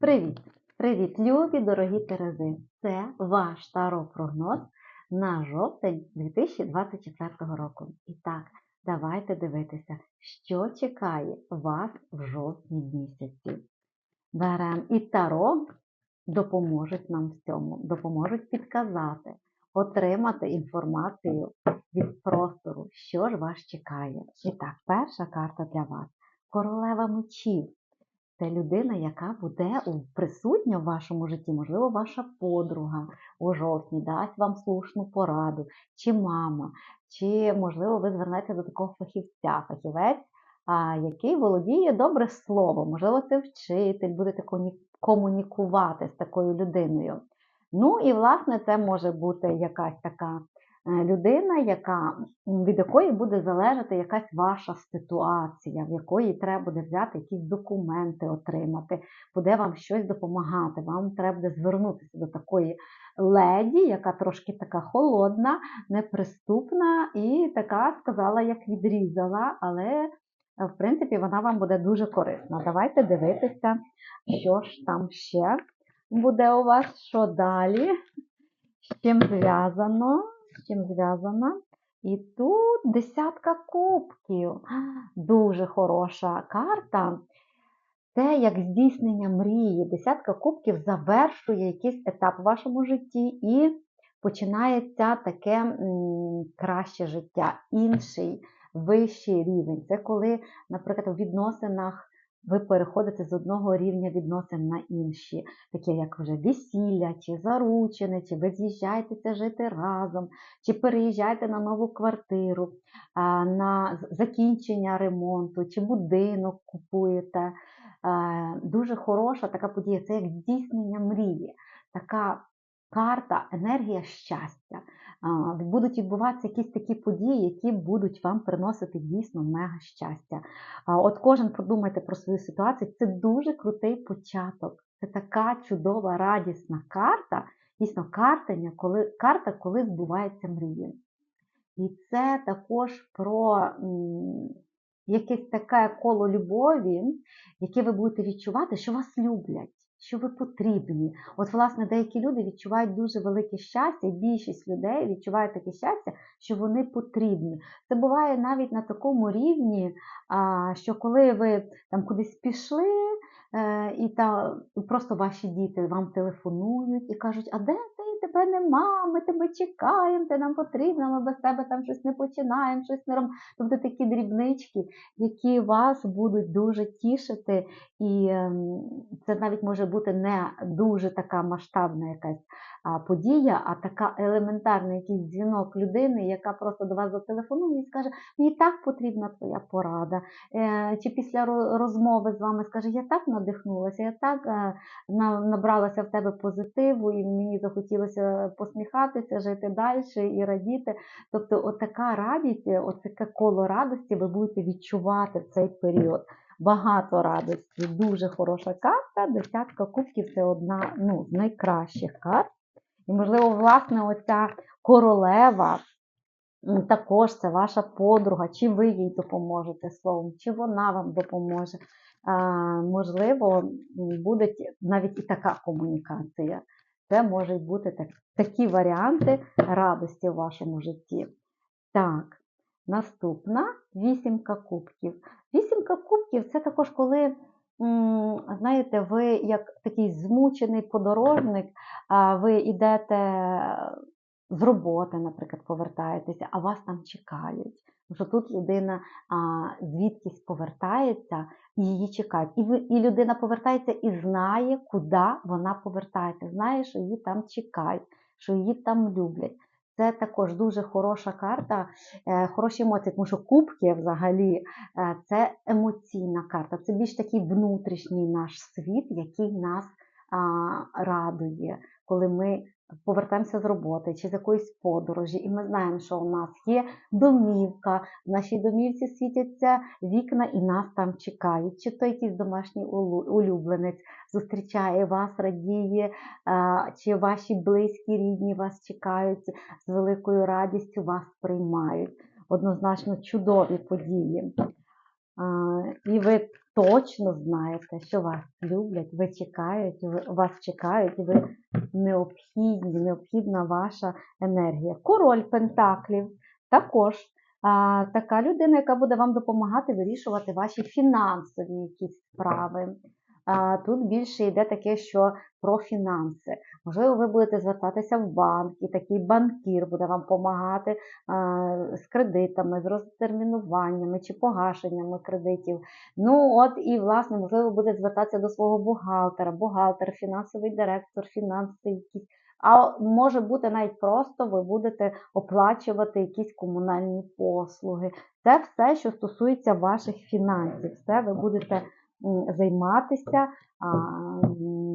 Привіт! Привіт, любі дорогі Терези! Це ваш таро-прогноз на жовтень 2024 року. І так, давайте дивитися, що чекає вас в жовтні місяці. Беремо і таро допоможуть нам в цьому, допоможуть підказати, отримати інформацію від простору, що ж вас чекає. І так, перша карта для вас королева мечів. Це людина, яка буде присутня в вашому житті, можливо, ваша подруга у жовтні дасть вам слушну пораду, чи мама, чи, можливо, ви звернетеся до такого фахівця, фахівець, який володіє добре словом, можливо, це вчитель, будете комунікувати з такою людиною. Ну і, власне, це може бути якась така людина, яка, від якої буде залежати якась ваша ситуація, в якої треба буде взяти якісь документи, отримати, буде вам щось допомагати. Вам треба буде звернутися до такої леді, яка трошки така холодна, неприступна, і така сказала, як відрізала, але. Е, в принципі, вона вам буде дуже корисна. Давайте дивитися, що ж там ще буде у вас, що далі, з чим зв'язано чим зв'язана. І тут десятка кубків. Дуже хороша карта. Це як здійснення мрії. Десятка кубків завершує якийсь етап у вашому житті і починається таке краще життя, інший вищий рівень. Це коли, наприклад, у відносинах ви переходите з одного рівня відносин на інші, такі як вже весілля, чи заручини, чи ви з'їжджаєтеся жити разом, чи переїжджаєте на нову квартиру, на закінчення ремонту, чи будинок купуєте. Дуже хороша така подія, це як здійснення мрії. Така карта, енергія щастя. Будуть відбуватися якісь такі події, які будуть вам приносити дійсно мега щастя. От кожен подумайте про свою ситуацію, це дуже крутий початок. Це така чудова, радісна карта, дійсно картання, коли, карта, коли збуваються мрії. І це також про якесь таке коло любові, яке ви будете відчувати, що вас люблять що ви потрібні. От, власне, деякі люди відчувають дуже велике щастя, і більшість людей відчувають таке щастя, що вони потрібні. Це буває навіть на такому рівні, що коли ви там кудись пішли, е, і та просто ваші діти вам телефонують і кажуть, а де ти тебе нема, ми тебе чекаємо, ти нам потрібно, ми без тебе там щось не починаємо, щось не робимо. Тобто такі дрібнички, які вас будуть дуже тішити, і ем, це навіть може бути не дуже така масштабна якась подія, а така елементарна якийсь дзвінок людини, яка просто до вас зателефонує і скаже, мені так потрібна твоя порада. Е, чи після розмови з вами скаже, я так надихнулася, я так е, набралася в тебе позитиву, і мені захотілося посміхатися, жити далі і радіти. Тобто, отака радість, отаке коло радості ви будете відчувати в цей період. Багато радості, дуже хороша карта. Десятка кубків це одна ну, з найкращих карт. І, можливо, власне, оця королева також це ваша подруга, чи ви їй допоможете словом, чи вона вам допоможе. Можливо, буде навіть і така комунікація. Це можуть бути так, такі варіанти радості в вашому житті. Так, наступна вісімка кубків. Вісімка кубків це також коли знаєте, ви як такий змучений подорожник, ви йдете з роботи, наприклад, повертаєтеся, а вас там чекають. Що тут людина а, звідкись повертається і її чекають. І і людина повертається і знає, куди вона повертається. Знає, що її там чекають, що її там люблять. Це також дуже хороша карта, е, хороші емоції, тому що кубки взагалі е, це емоційна карта. Це більш такий внутрішній наш світ, який нас радує, коли ми повертаємося з роботи чи з якоїсь подорожі, і ми знаємо, що у нас є домівка, в нашій домівці світяться вікна і нас там чекають. Чи то якийсь домашній улюбленець зустрічає вас, радіє, чи ваші близькі рідні вас чекають, з великою радістю вас приймають. Однозначно чудові події. і ви точно знаєте, що вас люблять, ви чекають, вас чекають, і ви необхідні, необхідна ваша енергія. Король Пентаклів також а, така людина, яка буде вам допомагати вирішувати ваші фінансові якісь справи. Тут більше йде таке, що про фінанси. Можливо, ви будете звертатися в банк, і такий банкір буде вам допомагати з кредитами, з розтермінуваннями чи погашеннями кредитів. Ну, от і, власне, можливо, буде звертатися до свого бухгалтера, бухгалтер, фінансовий директор, фінанси якісь. А може бути навіть просто ви будете оплачувати якісь комунальні послуги. Це все, що стосується ваших фінансів. Все ви будете займатися, а,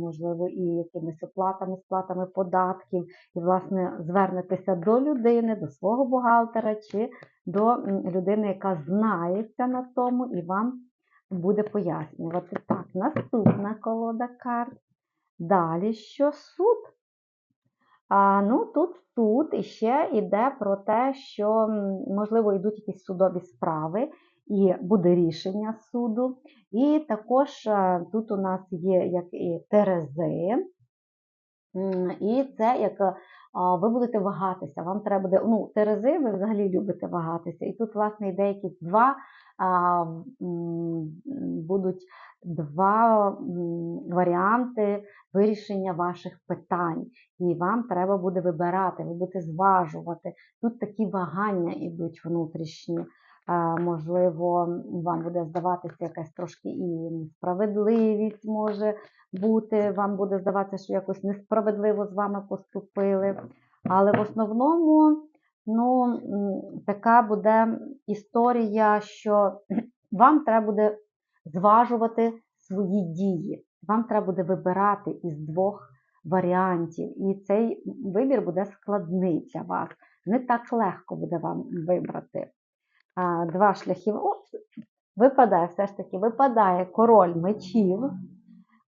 можливо, і якимись оплатами, сплатами податків, і, власне, звернетеся до людини, до свого бухгалтера чи до людини, яка знається на тому, і вам буде пояснювати. Так, наступна колода карт. Далі що суд? А, ну, тут суд іще йде про те, що, можливо, йдуть якісь судові справи, і буде рішення суду. І також е, тут у нас є як і Терези, і це як е, ви будете вагатися. Вам треба буде, ну, Терези, ви взагалі любите вагатися. І тут, власне, йде якісь два будуть два варіанти вирішення ваших питань. І вам треба буде вибирати, ви будете зважувати. Тут такі вагання йдуть внутрішні. Можливо, вам буде здаватися якась трошки і несправедливість може бути, вам буде здаватися, що якось несправедливо з вами поступили. Але в основному ну, така буде історія, що вам треба буде зважувати свої дії. Вам треба буде вибирати із двох варіантів. І цей вибір буде складний для вас. Не так легко буде вам вибрати. Два шляхи. О, випадає все ж таки, випадає король мечів.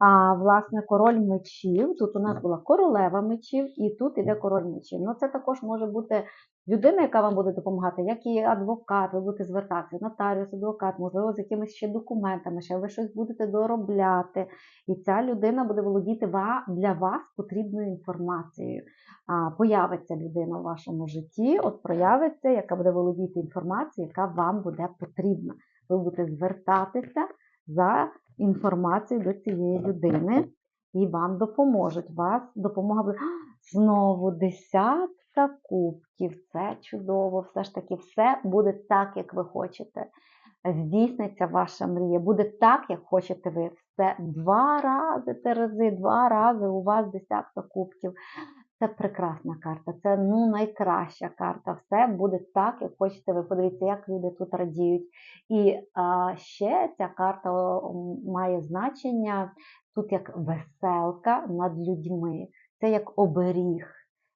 А власне король мечів. Тут у нас була королева мечів, і тут іде король мечів. Ну, це також може бути людина, яка вам буде допомагати, як і адвокат, ви будете звертатися, нотаріус, адвокат, можливо, з якимись ще документами, ще ви щось будете доробляти. І ця людина буде володіти для вас потрібною інформацією. А, Появиться людина в вашому житті, от проявиться, яка буде володіти інформацією, яка вам буде потрібна. Ви будете звертатися за інформацію до цієї людини і вам допоможуть. Вас допомога буде. Знову десятка кубків. Це чудово. Все ж таки, все буде так, як ви хочете. Здійсниться ваша мрія. Буде так, як хочете ви. Все два рази Терези, два рази у вас десятка кубків. Це прекрасна карта, це ну найкраща карта. Все буде так, як хочете ви. Подивіться, як люди тут радіють. І а, ще ця карта має значення тут як веселка над людьми. Це як оберіг,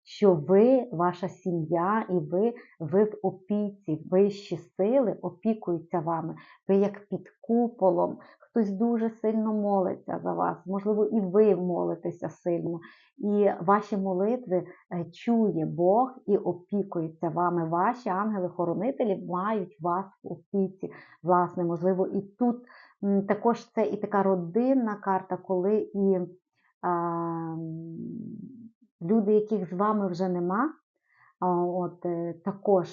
що ви, ваша сім'я, і ви, ви в опіці, вищі сили опікуються вами. Ви як під куполом. Хтось дуже сильно молиться за вас, можливо, і ви молитеся сильно. І ваші молитви е, чує Бог і опікується вами. Ваші ангели-хоронителі мають вас в опіці. Власне, можливо, і тут також це і така родинна карта, коли і а, люди, яких з вами вже нема, от, е, також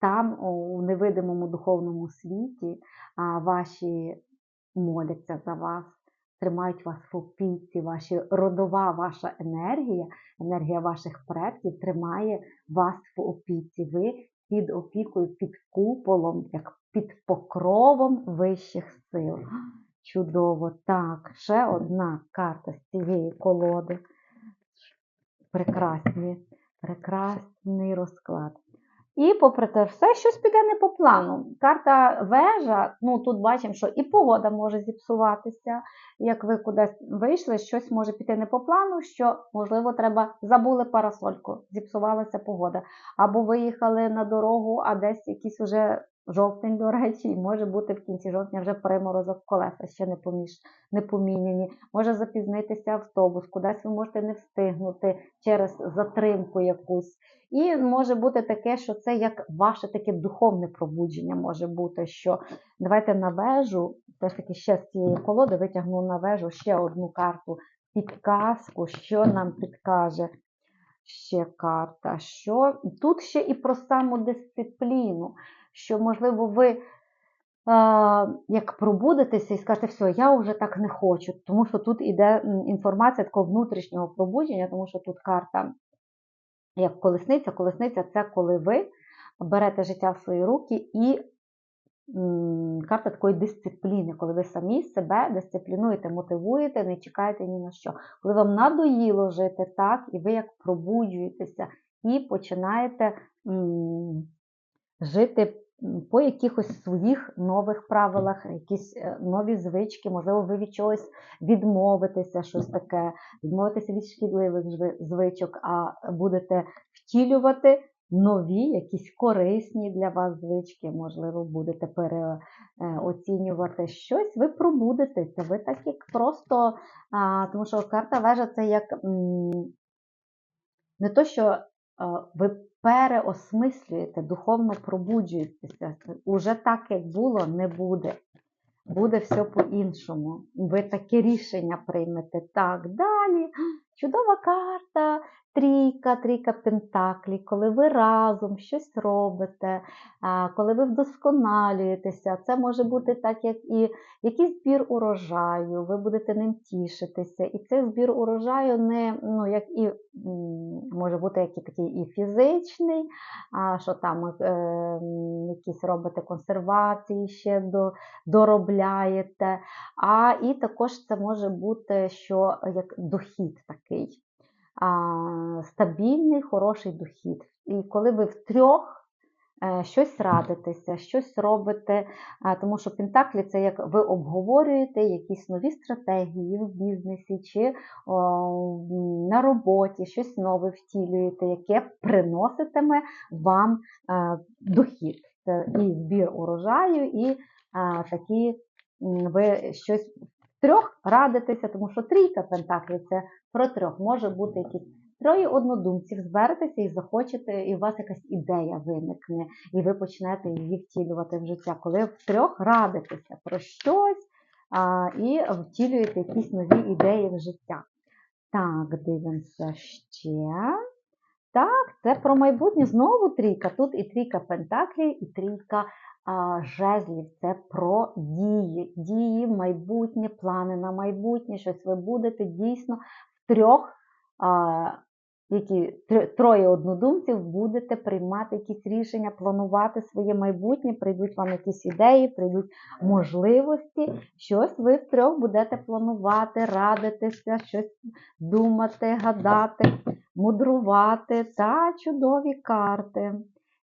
там, у невидимому духовному світі, ваші моляться за вас, тримають вас в опіці, ваші родова ваша енергія, енергія ваших предків тримає вас в опіці. Ви під опікою, під куполом, як під покровом вищих сил. Чудово! Так, ще одна карта з цієї колоди. Прекрасні, прекрасний розклад. І попри те все, щось піде не по плану. Карта вежа, ну тут бачимо, що і погода може зіпсуватися. Як ви кудись вийшли, щось може піти не по плану, що, можливо, треба забули парасольку, зіпсувалася погода. Або виїхали на дорогу, а десь якісь уже жовтень, до речі, і може бути в кінці жовтня вже приморозок колеса ще не, поміж, не поміняні. Може запізнитися автобус, кудись ви можете не встигнути через затримку якусь. І може бути таке, що це як ваше таке духовне пробудження може бути, що давайте на вежу, все ж таки ще з цієї колоди витягну на вежу ще одну карту підказку, що нам підкаже ще карта. Що Тут ще і про самодисципліну, що, можливо, ви. Як пробудетеся і скажете, все, я вже так не хочу, тому що тут іде інформація такого внутрішнього пробудження, тому що тут карта як колесниця. Колесниця це коли ви берете життя в свої руки і карта такої дисципліни, коли ви самі себе дисциплінуєте, мотивуєте, не чекаєте ні на що. Коли вам надоїло жити так, і ви як пробуджуєтеся і починаєте жити по якихось своїх нових правилах, якісь е, нові звички, можливо, ви від чогось відмовитеся, щось таке, відмовитися від шкідливих звичок, а будете втілювати нові, якісь корисні для вас звички, можливо, будете переоцінювати щось, ви пробудетеся. Ви так як просто, тому що карта вежа це як не то, що ви переосмислюєте, духовно пробуджуєтеся. Уже так, як було, не буде. Буде все по-іншому. Ви таке рішення приймете. Так, далі. Чудова карта трійка, трійка пентаклі, коли ви разом щось робите, коли ви вдосконалюєтеся, це може бути так, як і якийсь збір урожаю, ви будете ним тішитися. І цей збір урожаю не ну, як і може бути як і такий і фізичний, а що там е, якісь робите консервації ще до, доробляєте. А і також це може бути що як дохід такий стабільний, хороший дохід. І коли ви втрьох е, щось радитеся, щось робите, тому що Пентаклі це як ви обговорюєте якісь нові стратегії в бізнесі чи на роботі, щось нове втілюєте, яке приноситиме вам е, дохід. Це і збір урожаю, і такі ви щось трьох радитеся, тому що трійка пентаклів це про трьох. Може бути якісь троє однодумців, зберетеся і захочете, і у вас якась ідея виникне, і ви почнете її втілювати в життя, коли в трьох радитеся про щось а, і втілюєте якісь нові ідеї в життя. Так, дивимося ще. Так, це про майбутнє. Знову трійка. Тут і трійка пентаклів, і трійка жезлів це про дії, дії, майбутнє, плани на майбутнє, щось ви будете дійсно трьох, які троє однодумців будете приймати якісь рішення, планувати своє майбутнє, прийдуть вам якісь ідеї, прийдуть можливості. Щось ви в трьох будете планувати, радитися, щось думати, гадати, мудрувати та чудові карти.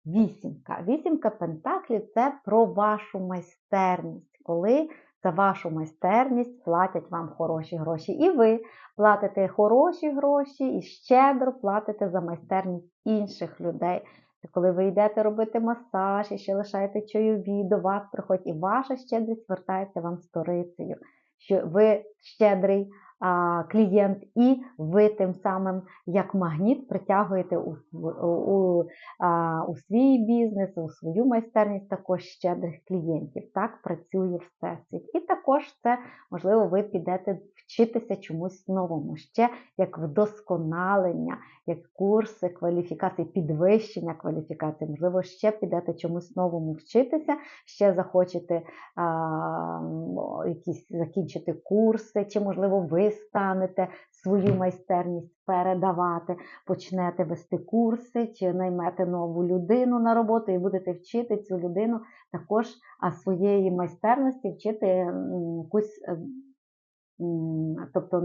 Вісімка. Вісімка пентаклів це про вашу майстерність, коли за вашу майстерність платять вам хороші гроші. І ви платите хороші гроші і щедро платите за майстерність інших людей. Коли ви йдете робити масаж і ще лишаєте чайові, до вас приходять, і ваша щедрість вертається вам сторицею. Що ви щедрий клієнт, і ви тим самим як магніт притягуєте у, у, у свій бізнес, у свою майстерність також щедрих клієнтів. Так працює всесвіт. І також це, можливо, ви підете вчитися чомусь новому, ще як вдосконалення, як курси кваліфікації, підвищення кваліфікації, можливо, ще підете чомусь новому вчитися, ще захочете а, якісь закінчити курси, чи, можливо, ви станете свою майстерність передавати, почнете вести курси, чи наймете нову людину на роботу і будете вчити цю людину також своєї майстерності, вчити якусь. Е, тобто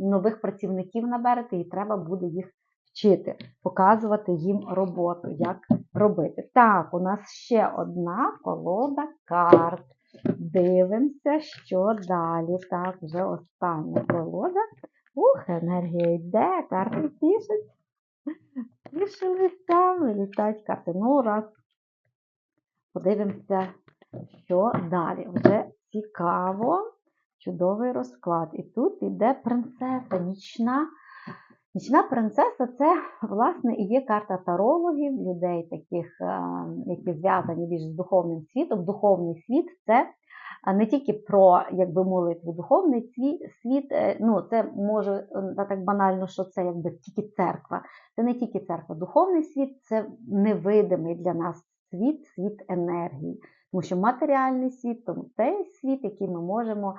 нових працівників наберете, і треба буде їх вчити, показувати їм роботу, як робити. Так, у нас ще одна колода карт. Дивимося, що далі. Так, вже остання колода. Ух, енергія йде, карти тішать. Тішилися, вилітають карти. Ну, раз подивимося, що далі. Вже цікаво, чудовий розклад. І тут йде принцеса, нічна. Нічна принцеса це, власне, і є карта тарологів, людей, таких, е, які зв'язані більш з духовним світом. Духовний світ це не тільки про якби молитву, духовний світ, е, ну це може е, так банально, що це якби тільки церква. Це не тільки церква. Духовний світ це невидимий для нас світ, світ енергії. Тому що матеріальний світ то той світ, який ми можемо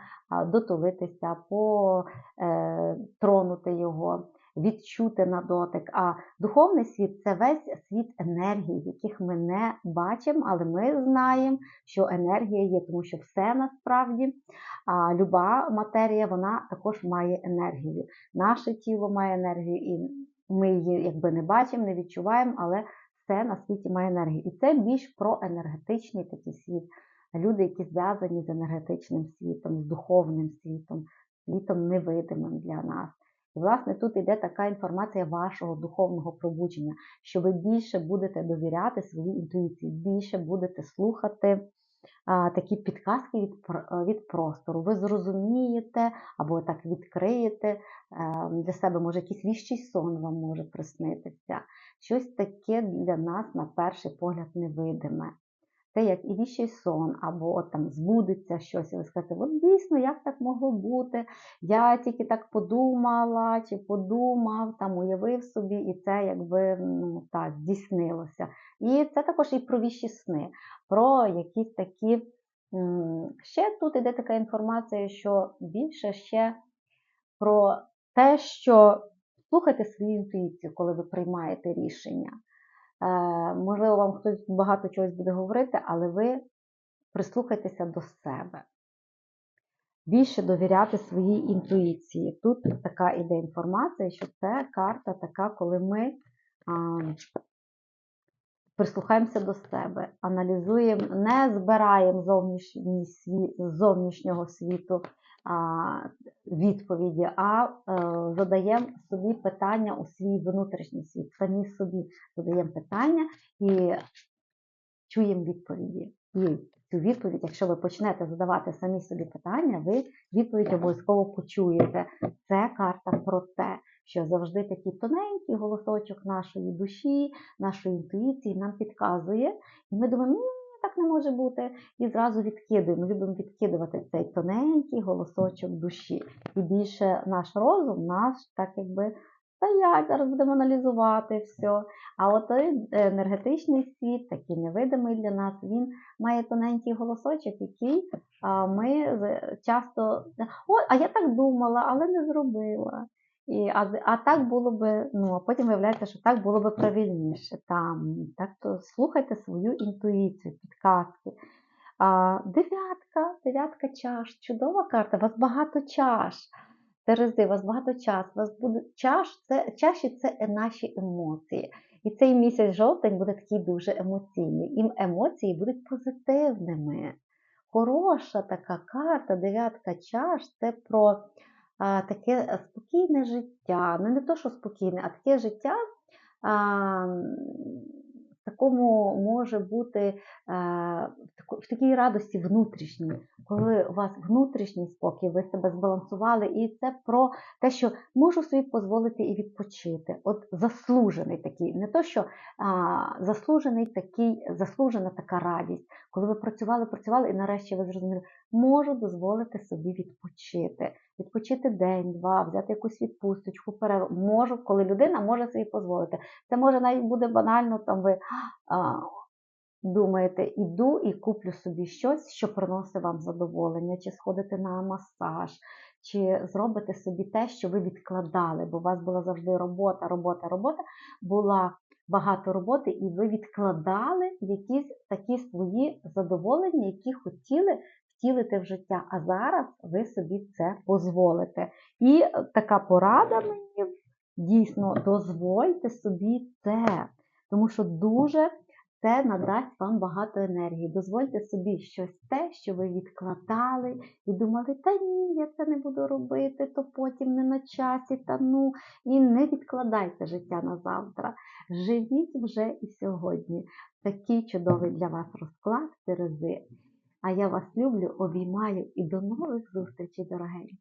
дотулитися, потронути е, його відчути на дотик. А духовний світ це весь світ енергії, яких ми не бачимо, але ми знаємо, що енергія є, тому що все насправді, а люба матерія, вона також має енергію. Наше тіло має енергію, і ми її якби не бачимо, не відчуваємо, але все на світі має енергію. І це більш про енергетичний такий світ. Люди, які зв'язані з енергетичним світом, з духовним світом, світом невидимим для нас. І, власне, тут йде така інформація вашого духовного пробудження, що ви більше будете довіряти своїй інтуїції, більше будете слухати а, такі підказки від від простору. Ви зрозумієте або так відкриєте а, для себе, може, якийсь віщий сон вам може приснитися. Щось таке для нас, на перший погляд, невидиме це як і віщий сон, або там збудеться щось, і ви скажете, от дійсно, як так могло бути? Я тільки так подумала, чи подумав, там уявив собі, і це якби ну, так, здійснилося. І це також і про віщі сни, про якісь такі. Ще тут іде така інформація, що більше ще про те, що слухайте свою інтуїцію, коли ви приймаєте рішення. Е, можливо, вам хтось багато чогось буде говорити, але ви прислухайтеся до себе. Більше довіряти своїй інтуїції. Тут така іде інформація, що це карта така, коли ми а, прислухаємося до себе, аналізуємо, не збираємо зовнішнього світу відповіді, а е, задаємо собі питання у свій внутрішній світ. Самі собі задаємо питання і чуємо відповіді. І цю відповідь, якщо ви почнете задавати самі собі питання, ви відповідь обов'язково почуєте. Це карта про те, що завжди такий тоненький голосочок нашої душі, нашої інтуїції нам підказує. І ми думаємо, так не може бути. І зразу відкидуємо. Любимо відкидувати цей тоненький голосочок душі. І більше наш розум, наш так якби стоять, зараз будемо аналізувати все. А от енергетичний світ, такий невидимий для нас, він має тоненький голосочок, який ми часто. О, а я так думала, але не зробила. І, А а так було би, ну, а потім виявляється, що так було би правильніше. Там, Так то слухайте свою інтуїцію, підказки. А, Дев'ятка, дев'ятка чаш, чудова карта, у вас багато чаш. Терези, у вас багато чаш. У вас буде чаш, це, чаші це наші емоції. І цей місяць жовтень буде такий дуже емоційний. І емоції будуть позитивними. Хороша така карта, дев'ятка чаш це про таке спокійне життя. Ну, не то, що спокійне, а таке життя. В такому може бути в такій радості внутрішній, коли у вас внутрішній спокій, ви себе збалансували, і це про те, що можу собі дозволити і відпочити. От заслужений такий, не то, що а, заслужений такий, заслужена така радість, коли ви працювали, працювали, і нарешті ви зрозуміли, можу дозволити собі відпочити відпочити день-два, взяти якусь відпусточку, перерву. Можу, коли людина може собі дозволити. Це може навіть буде банально, там ви а, думаєте, іду і куплю собі щось, що приносить вам задоволення, чи сходите на масаж, чи зробите собі те, що ви відкладали, бо у вас була завжди робота, робота, робота. була Багато роботи, і ви відкладали якісь такі свої задоволення, які хотіли втілити в життя, а зараз ви собі це дозволите. І така порада мені дійсно дозвольте собі це. Тому що дуже Це надасть вам багато енергії. Дозвольте собі щось те, що ви відкладали і думали, та ні, я це не буду робити, то потім не на часі, та ну і не відкладайте життя на завтра. Живіть вже і сьогодні. Такий чудовий для вас розклад Терези. А я вас люблю, обіймаю і до нових зустрічей, дорогенькі!